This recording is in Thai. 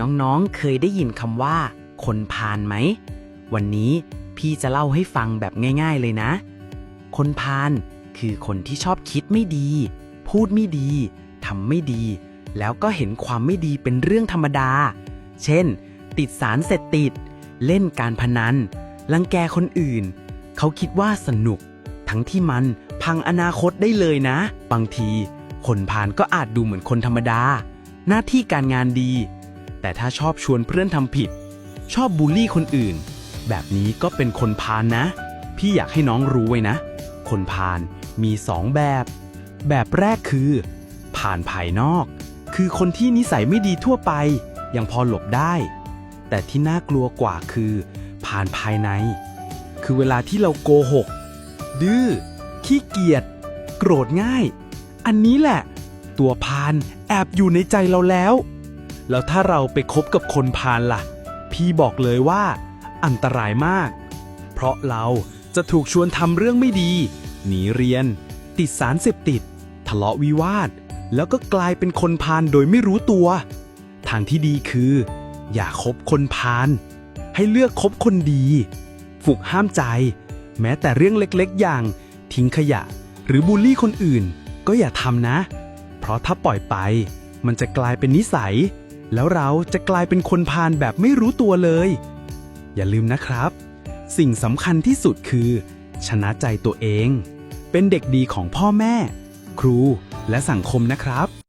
น้องๆ เคยได้ยินคำว่า คนพาลไหม วันนี้พี่จะเล่าให้ฟังแบบง่าย ๆ เลยนะ คนพาลคือคนที่ชอบคิดไม่ดี พูดไม่ดีทำไม่ดี แล้วก็เห็นความไม่ดีเป็นเรื่องธรรมดา เช่น ติดสารเสพติด เล่นการพนันรังแกคนอื่น เขาคิดว่าสนุก ทั้งที่มันพังอนาคตได้เลยนะ บางที คนพาลก็อาจดูเหมือนคนธรรมดา หน้าที่การงานดี แต่ถ้าชอบชวนเพื่อนทำผิด ชอบบูลลี่คนอื่น แบบนี้ก็เป็นคนพาลนะ พี่อยากให้น้องรู้ไว้นะ คนพาลมีสองแบบ แบบแรกคือ ผ่านภายนอก คือคนที่นิสัยไม่ดีทั่วไป ยังพอหลบได้ แต่ที่น่ากลัวกว่าคือ ผ่านภายใน คือเวลาที่เราโกหก ดื้อขี้เกียจโกรธง่าย อันนี้แหละ ตัวพาลแอบอยู่ในใจเราแล้ว แล้วถ้าเราไปคบกับคนพาลล่ะ พี่บอกเลยว่า อันตรายมาก เพราะเราจะถูกชวนทำเรื่องไม่ดี หนีเรียน ติดสารเสพติด ทะเลาะวิวาท แล้วก็กลายเป็นคนพาลโดยไม่รู้ตัว ทางที่ดีคือ อย่าคบคนพาลให้เลือกคบคนดี ฝึกห้ามใจ แม้แต่เรื่องเล็กๆ อย่าง ทิ้งขยะ หรือบูลลี่คนอื่น ก็อย่าทำนะ เพราะถ้าปล่อยไป มันจะกลายเป็นนิสัย แล้วเราจะกลายเป็นคนพาลแบบไม่รู้ตัวเลย อย่าลืมนะครับ สิ่งสำคัญที่สุดคือ ชนะใจตัวเอง เป็นเด็กดีของพ่อแม่ ครูและสังคมนะครับ